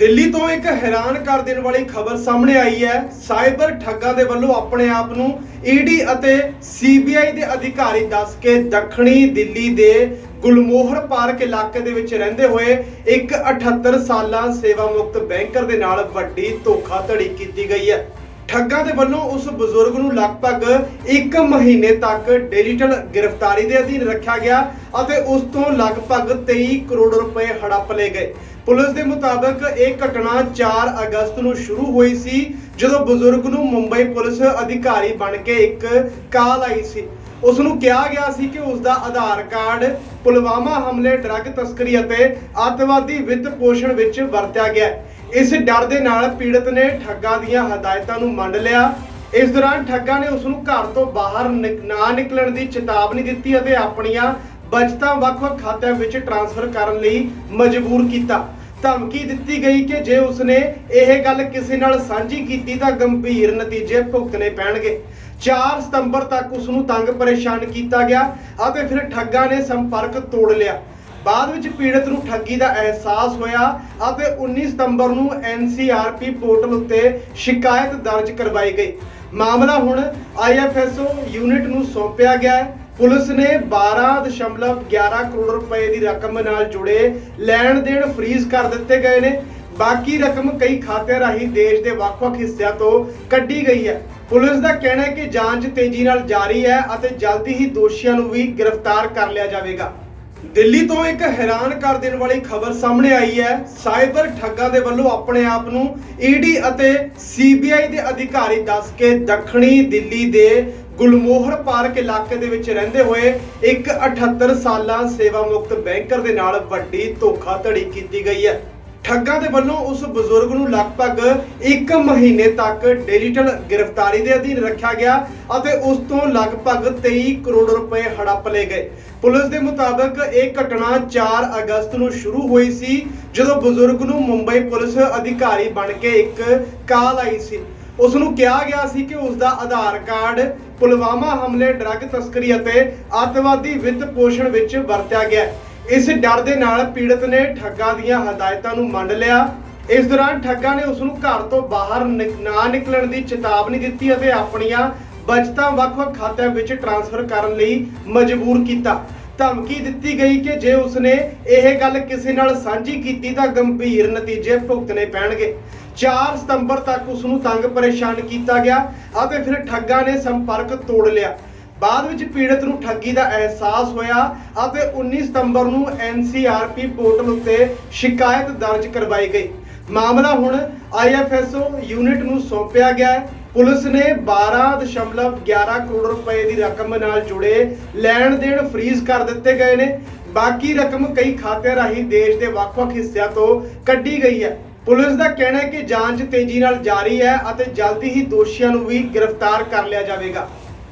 ਦਿੱਲੀ ਤੋਂ ਇੱਕ ਹੈਰਾਨ ਕਰ ਦੇਣ ਵਾਲੀ ਖਬਰ ਸਾਹਮਣੇ ਆਈ ਹੈ। ਸਾਈਬਰ ਠੱਗਾਂ ਦੇ ਵੱਲੋਂ ਆਪਣੇ ਆਪ ਨੂੰ ਈਡੀ ਅਤੇ ਸੀਬੀਆਈ ਦੇ ਅਧਿਕਾਰੀ ਦੱਸ ਕੇ ਦੱਖਣੀ ਦਿੱਲੀ ਦੇ ਗੁਲਮੋਹਰ ਪਾਰਕ ਇਲਾਕੇ ਦੇ ਵਿੱਚ ਰਹਿੰਦੇ ਹੋਏ ਇੱਕ 78 ਸਾਲਾਂ ਸੇਵਾ ਮੁਕਤ ਬੈਂਕਰ ਦੇ ਨਾਲ ਵੱਡੀ ਧੋਖਾਧੜੀ ਕੀਤੀ ਗਈ ਹੈ। ਠੱਗਾਂ ਦੇ ਵੱਲੋਂ ਉਸ ਬਜ਼ੁਰਗ ਨੂੰ ਲਗਭਗ 1 ਮਹੀਨੇ ਤੱਕ ਡਿਜੀਟਲ ਗ੍ਰਿਫਤਾਰੀ ਦੇ ਅਧੀਨ ਰੱਖਿਆ ਗਿਆ ਅਤੇ ਉਸ ਤੋਂ ਲਗਭਗ 23 ਕਰੋੜ ਰੁਪਏ ਹੜੱਪ ਲਏ ਗਏ ਪੁਲਿਸ ਦੇ ਮੁਤਾਬਕ ਇਹ ਘਟਨਾ 4 ਅਗਸਤ ਨੂੰ ਸ਼ੁਰੂ ਹੋਈ ਸੀ, ਜਦੋਂ ਬਜ਼ੁਰਗ ਨੂੰ ਮੁੰਬਈ ਪੁਲਿਸ ਅਧਿਕਾਰੀ ਬਣ ਕੇ ਇੱਕ ਕਾਲ ਆਈ ਸੀ ਉਸ ਨੂੰ ਕਿਹਾ ਗਿਆ ਸੀ ਕਿ ਉਸ ਦਾ ਆਧਾਰ ਕਾਰਡ, ਪੁਲਵਾਮਾ ਹਮਲੇ, ਡਰੱਗ ਤਸਕਰੀ ਅਤੇ ਅੱਤਵਾਦੀ ਵਿੱਤ ਪੋਸ਼ਣ ਵਿੱਚ ਵਰਤਿਆ ਗਿਆ ਹੈ। ਇਸ ਡਰ ਦੇ ਨਾਲ ਪੀੜਤ ਨੇ ਠੱਗਾਂ ਦੀਆਂ ਹਦਾਇਤਾਂ ਨੂੰ ਮੰਨ ਲਿਆ। ਇਸ ਦੌਰਾਨ ਠੱਗਾਂ ਨੇ ਉਸ ਨੂੰ ਘਰ ਤੋਂ ਬਾਹਰ ਨਿਕ- ਨਾ ਨਿਕਲਣ ਦੀ ਚੇਤਾਵਨੀ ਦਿੱਤੀ ਅਤੇ ਆਪਣੀਆਂ ਬਚਤਾਂ ਵੱਖ-ਵੱਖ ਖਾਤਿਆਂ ਵਿੱਚ ਟ੍ਰਾਂਸਫਰ ਕਰਨ ਲਈ ਮਜਬੂਰ ਕੀਤਾ। ਧਮਕੀ ਦਿੱਤੀ ਗਈ ਕਿ ਜੇ ਉਸਨੇ ਇਹ ਗੱਲ ਕਿਸੇ ਨਾਲ ਸਾਂਝੀ ਕੀਤੀ ਤਾਂ ਗੰਭੀਰ ਨਤੀਜੇ ਭੁਗਤਣੇ ਪੈਣਗੇ। 4 ਸਤੰਬਰ ਤੱਕ ਉਸ ਨੂੰ ਤੰਗ ਪਰੇਸ਼ਾਨ ਕੀਤਾ ਗਿਆ ਅਤੇ ਫਿਰ ਠੱਗਾਂ ਨੇ ਸੰਪਰਕ ਤੋੜ ਲਿਆ। ਬਾਅਦ ਵਿੱਚ ਪੀੜਤ ਨੂੰ ਠੱਗੀ ਦਾ ਅਹਿਸਾਸ ਹੋਇਆ ਅਤੇ 19 ਸਤੰਬਰ ਨੂੰ NCRP ਪੋਰਟਲ ਉੱਤੇ ਸ਼ਿਕਾਇਤ ਦਰਜ ਕਰਵਾਈ ਗਈ। ਮਾਮਲਾ ਹੁਣ IFSO ਯੂਨਿਟ ਨੂੰ ਸੌਂਪਿਆ ਗਿਆ ਹੈ। ਪੁਲਿਸ ਨੇ 12.11 ਕਰੋੜ ਰੁਪਏ ਦੀ ਰਕਮ ਨਾਲ ਜੁੜੇ ਲੈਣ ਦੇਣ ਫ੍ਰੀਜ਼ ਕਰ ਦਿੱਤੇ ਗਏ ਨੇ। ਬਾਕੀ ਰਕਮ ਕਈ ਖਾਤਿਆਂ ਰਾਹੀਂ ਦੇਸ਼ ਦੇ ਵੱਖ-ਵੱਖ ਹਿੱਸਿਆਂ ਤੋਂ ਕੱਢੀ ਗਈ ਹੈ। ਪੁਲਿਸ ਦਾ ਕਹਿਣਾ ਹੈ ਕਿ ਜਾਂਚ ਤੇਜ਼ੀ ਨਾਲ ਜਾਰੀ ਹੈ ਅਤੇ ਜਲਦੀ ਹੀ ਦੋਸ਼ੀਆਂ ਨੂੰ ਵੀ ਗ੍ਰਿਫਤਾਰ ਕਰ ਲਿਆ ਜਾਵੇਗਾ। ਦਿੱਲੀ ਤੋਂ ਇੱਕ ਹੈਰਾਨ ਕਰ ਦੇਣ ਵਾਲੀ ਖਬਰ ਸਾਹਮਣੇ ਆਈ ਹੈ। ਸਾਈਬਰ ਠੱਗਾਂ ਦੇ ਵੱਲੋਂ ਆਪਣੇ ਆਪ ਨੂੰ ਈਡੀ ਅਤੇ ਸੀਬੀਆਈ ਦੇ ਅਧਿਕਾਰੀ ਦੱਸ ਕੇ ਦੱਖਣੀ ਦਿੱਲੀ ਦੇ ਗੁਲਮੋਹਰ ਪਾਰਕ ਇਲਾਕੇ ਦੇ ਵਿੱਚ ਰਹਿੰਦੇ ਹੋਏ ਇੱਕ 78 ਸਾਲਾਂ ਸੇਵਾ ਮੁਕਤ ਬੈਂਕਰ ਦੇ ਨਾਲ ਵੱਡੀ ਧੋਖਾਧੜੀ ਕੀਤੀ ਗਈ ਹੈ। ਠੱਗਾਂ ਦੇ ਵੱਲੋਂ ਉਸ ਬਜ਼ੁਰਗ ਨੂੰ ਲਗਭਗ 1 ਮਹੀਨੇ ਤੱਕ ਡਿਜੀਟਲ ਗ੍ਰਿਫਤਾਰੀ ਦੇ ਅਧੀਨ ਰੱਖਿਆ ਗਿਆ ਅਤੇ ਉਸ ਤੋਂ ਲਗਭਗ 23 ਕਰੋੜ ਰੁਪਏ ਹੜੱਪ ਲਏ ਗਏ ਪੁਲਿਸ ਦੇ ਮੁਤਾਬਕ ਇਹ ਘਟਨਾ 4 ਅਗਸਤ ਨੂੰ ਸ਼ੁਰੂ ਹੋਈ ਸੀ, ਜਦੋਂ ਬਜ਼ੁਰਗ ਨੂੰ ਮੁੰਬਈ ਪੁਲਿਸ ਅਧਿਕਾਰੀ ਬਣ ਕੇ ਇੱਕ ਕਾਲ ਆਈ ਸੀ ਉਸ ਨੂੰ ਕਿਹਾ ਗਿਆ ਸੀ ਕਿ ਉਸ ਦਾ ਆਧਾਰ ਕਾਰਡ, ਪੁਲਵਾਮਾ ਹਮਲੇ, ਡਰੱਗ ਤਸਕਰੀ ਅਤੇ ਅੱਤਵਾਦੀ ਵਿੱਤ ਪੋਸ਼ਣ ਵਿੱਚ ਵਰਤਿਆ ਗਿਆ ਹੈ। ਇਸ ਡਰ ਦੇ ਨਾਲ ਪੀੜਤ ਨੇ ਠੱਗਾਂ ਦੀਆਂ ਹਦਾਇਤਾਂ ਨੂੰ ਮੰਨ ਲਿਆ। ਇਸ ਦੌਰਾਨ ਠੱਗਾਂ ਨੇ ਉਸ ਨੂੰ ਘਰ ਤੋਂ ਬਾਹਰ ਨਿਕ- ਨਾ ਨਿਕਲਣ ਦੀ ਚੇਤਾਵਨੀ ਦਿੱਤੀ ਅਤੇ ਆਪਣੀਆਂ ਬਚਤਾਂ ਵੱਖ-ਵੱਖ ਖਾਤਿਆਂ ਵਿੱਚ ਟ੍ਰਾਂਸਫਰ ਕਰਨ ਲਈ ਮਜਬੂਰ ਕੀਤਾ। ਧਮਕੀ ਦਿੱਤੀ ਗਈ ਕਿ ਜੇ ਉਸਨੇ ਇਹ ਗੱਲ ਕਿਸੇ ਨਾਲ ਸਾਂਝੀ ਕੀਤੀ ਤਾਂ ਗੰਭੀਰ ਨਤੀਜੇ ਭੁਗਤਣੇ ਪੈਣਗੇ। 4 ਸਤੰਬਰ ਤੱਕ ਉਸ ਨੂੰ ਤੰਗ ਪਰੇਸ਼ਾਨ ਕੀਤਾ ਗਿਆ ਅਤੇ ਫਿਰ ਠੱਗਾਂ ਨੇ ਸੰਪਰਕ ਤੋੜ ਲਿਆ। ਬਾਅਦ ਵਿੱਚ ਪੀੜਤ ਨੂੰ ਠੱਗੀ ਦਾ ਅਹਿਸਾਸ ਹੋਇਆ ਅਤੇ 19 ਸਤੰਬਰ ਨੂੰ NCRP ਪੋਰਟਲ ਉੱਤੇ ਸ਼ਿਕਾਇਤ ਦਰਜ ਕਰਵਾਈ ਗਈ। ਮਾਮਲਾ ਹੁਣ IFSO ਯੂਨਿਟ ਨੂੰ ਸੌਂਪਿਆ ਗਿਆ ਹੈ। ਪੁਲਿਸ ਨੇ 12.11 ਕਰੋੜ ਰੁਪਏ ਦੀ ਰਕਮ ਨਾਲ ਜੁੜੇ ਲੈਣ ਦੇਣ ਫ੍ਰੀਜ਼ ਕਰ ਦਿੱਤੇ ਗਏ ਨੇ। ਬਾਕੀ ਰਕਮ ਕਈ ਖਾਤਿਆਂ ਰਾਹੀਂ ਦੇਸ਼ ਦੇ ਵੱਖ-ਵੱਖ ਹਿੱਸਿਆਂ ਤੋਂ ਕੱਢੀ ਗਈ ਹੈ। ਪੁਲਿਸ ਦਾ ਕਹਿਣਾ ਹੈ ਕਿ ਜਾਂਚ ਤੇਜ਼ੀ ਨਾਲ ਜਾਰੀ ਹੈ ਅਤੇ ਜਲਦੀ ਹੀ ਦੋਸ਼ੀਆਂ ਨੂੰ ਵੀ ਗ੍ਰਿਫਤਾਰ ਕਰ ਲਿਆ ਜਾਵੇਗਾ।